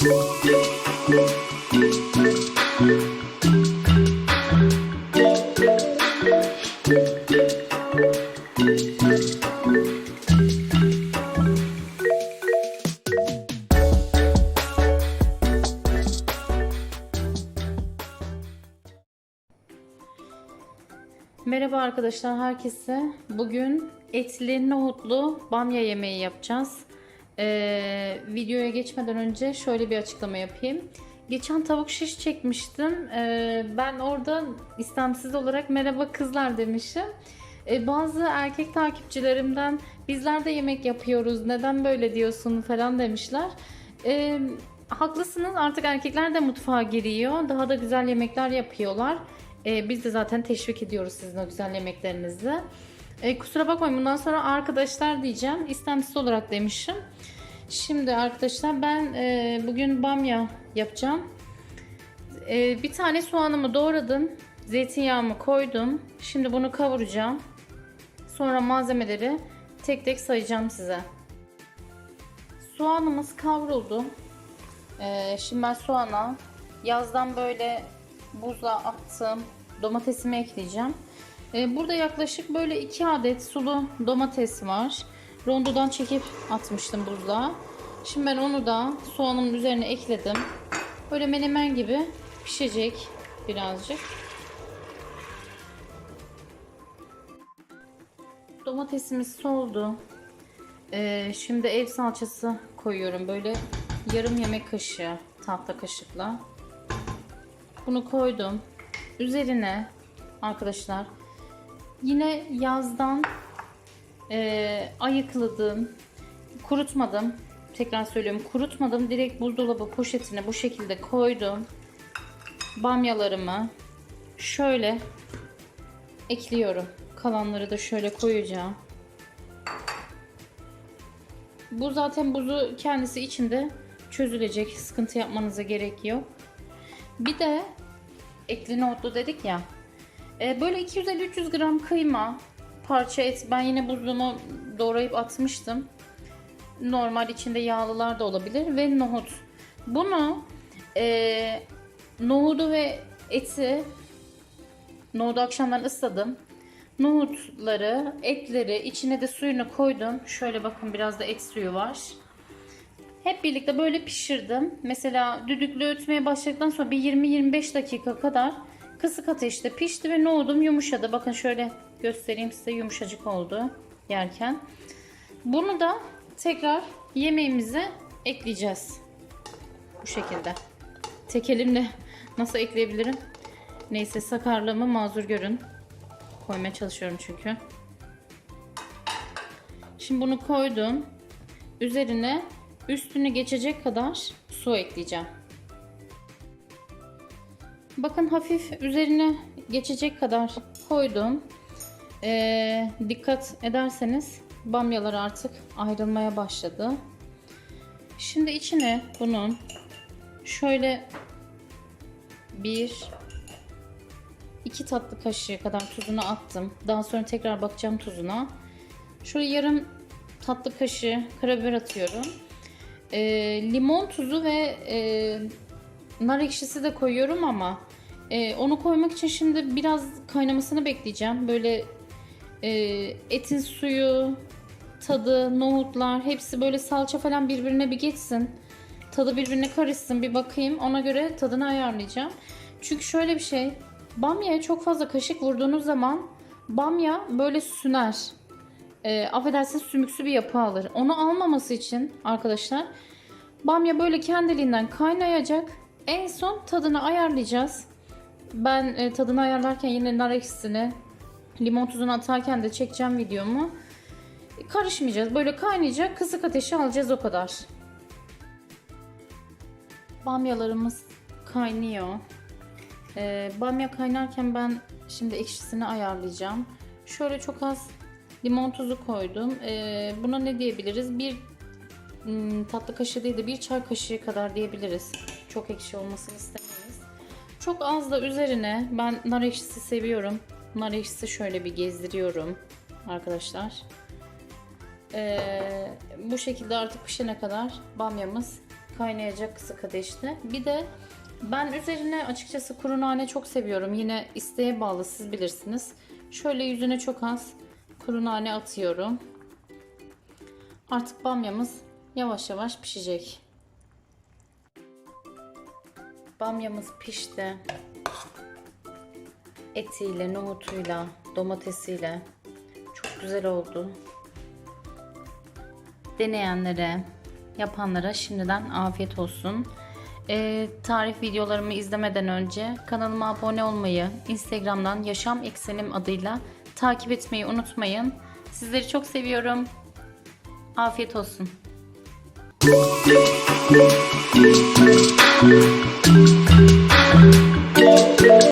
Merhaba arkadaşlar herkese. Bugün etli nohutlu bamya yemeği yapacağız. Ee, videoya geçmeden önce şöyle bir açıklama yapayım. Geçen tavuk şiş çekmiştim. Ee, ben orada istemsiz olarak merhaba kızlar demişim. Ee, bazı erkek takipçilerimden bizler de yemek yapıyoruz neden böyle diyorsun falan demişler. Ee, haklısınız artık erkekler de mutfağa giriyor. Daha da güzel yemekler yapıyorlar. Ee, biz de zaten teşvik ediyoruz sizin o güzel yemeklerinizi. Ee, kusura bakmayın bundan sonra arkadaşlar diyeceğim. İstemsiz olarak demişim. Şimdi arkadaşlar ben e, bugün bamya yapacağım. E, bir tane soğanımı doğradım. Zeytinyağımı koydum. Şimdi bunu kavuracağım. Sonra malzemeleri tek tek sayacağım size. Soğanımız kavruldu. E, şimdi ben soğana yazdan böyle buzluğa attım. Domatesimi ekleyeceğim. E, burada yaklaşık böyle 2 adet sulu domates var. Rondodan çekip atmıştım buzluğa. Şimdi ben onu da soğanın üzerine ekledim. Böyle menemen gibi pişecek birazcık. Domatesimiz soldu. E, şimdi ev salçası koyuyorum. Böyle yarım yemek kaşığı tahta kaşıkla. Bunu koydum. Üzerine arkadaşlar yine yazdan e, ayıkladım. Kurutmadım. Tekrar söylüyorum kurutmadım. Direkt buzdolabı poşetine bu şekilde koydum. Bamyalarımı şöyle ekliyorum. Kalanları da şöyle koyacağım. Bu zaten buzu kendisi içinde çözülecek. Sıkıntı yapmanıza gerek yok. Bir de etli nohutlu dedik ya. E, böyle 250-300 gram kıyma, parça et. Ben yine buzluğuma doğrayıp atmıştım. Normal içinde yağlılar da olabilir ve nohut. Bunu e, nohudu ve eti nohudu akşamdan ısladım. Nohutları, etleri içine de suyunu koydum. Şöyle bakın biraz da et suyu var. Hep birlikte böyle pişirdim. Mesela düdüklü ötmeye başladıktan sonra bir 20-25 dakika kadar kısık ateşte pişti ve nohudum yumuşadı. Bakın şöyle göstereyim size yumuşacık oldu yerken. Bunu da tekrar yemeğimize ekleyeceğiz. Bu şekilde. Tek elimle nasıl ekleyebilirim? Neyse sakarlığımı mazur görün. Koymaya çalışıyorum çünkü. Şimdi bunu koydum. Üzerine üstünü geçecek kadar su ekleyeceğim. Bakın hafif üzerine geçecek kadar koydum. Ee, dikkat ederseniz bamyalar artık ayrılmaya başladı. Şimdi içine bunun şöyle bir iki tatlı kaşığı kadar tuzunu attım. Daha sonra tekrar bakacağım tuzuna. Şöyle yarım tatlı kaşığı karabiber atıyorum. Ee, limon tuzu ve e, nar ekşisi de koyuyorum ama e, onu koymak için şimdi biraz kaynamasını bekleyeceğim. Böyle e, etin suyu, tadı, nohutlar hepsi böyle salça falan birbirine bir geçsin. Tadı birbirine karışsın bir bakayım. Ona göre tadını ayarlayacağım. Çünkü şöyle bir şey. Bamya'ya çok fazla kaşık vurduğunuz zaman bamya böyle süner. E, affedersiniz sümüksü bir yapı alır. Onu almaması için arkadaşlar bamya böyle kendiliğinden kaynayacak. En son tadını ayarlayacağız. Ben e, tadını ayarlarken yine nar ekşisini, limon tuzunu atarken de çekeceğim videomu. Karışmayacağız. Böyle kaynayacak. Kısık ateşe alacağız o kadar. Bamyalarımız kaynıyor. Ee, bamya kaynarken ben şimdi ekşisini ayarlayacağım. Şöyle çok az limon tuzu koydum. Ee, buna ne diyebiliriz? Bir hmm, tatlı kaşığı değil de bir çay kaşığı kadar diyebiliriz. Çok ekşi olmasını istemeyiz. Çok az da üzerine ben nar ekşisi seviyorum. Nar ekşisi şöyle bir gezdiriyorum arkadaşlar. Ee, bu şekilde artık pişene kadar bamyamız kaynayacak kısık ateşte. Bir de ben üzerine açıkçası kuru nane çok seviyorum. Yine isteğe bağlı siz bilirsiniz. Şöyle yüzüne çok az kuru nane atıyorum. Artık bamyamız yavaş yavaş pişecek. Bamyamız pişti. Etiyle, nohutuyla, domatesiyle çok güzel oldu. Deneyenlere, yapanlara şimdiden afiyet olsun. Ee, tarif videolarımı izlemeden önce kanalıma abone olmayı, Instagram'dan Yaşam Eksenim adıyla takip etmeyi unutmayın. Sizleri çok seviyorum. Afiyet olsun.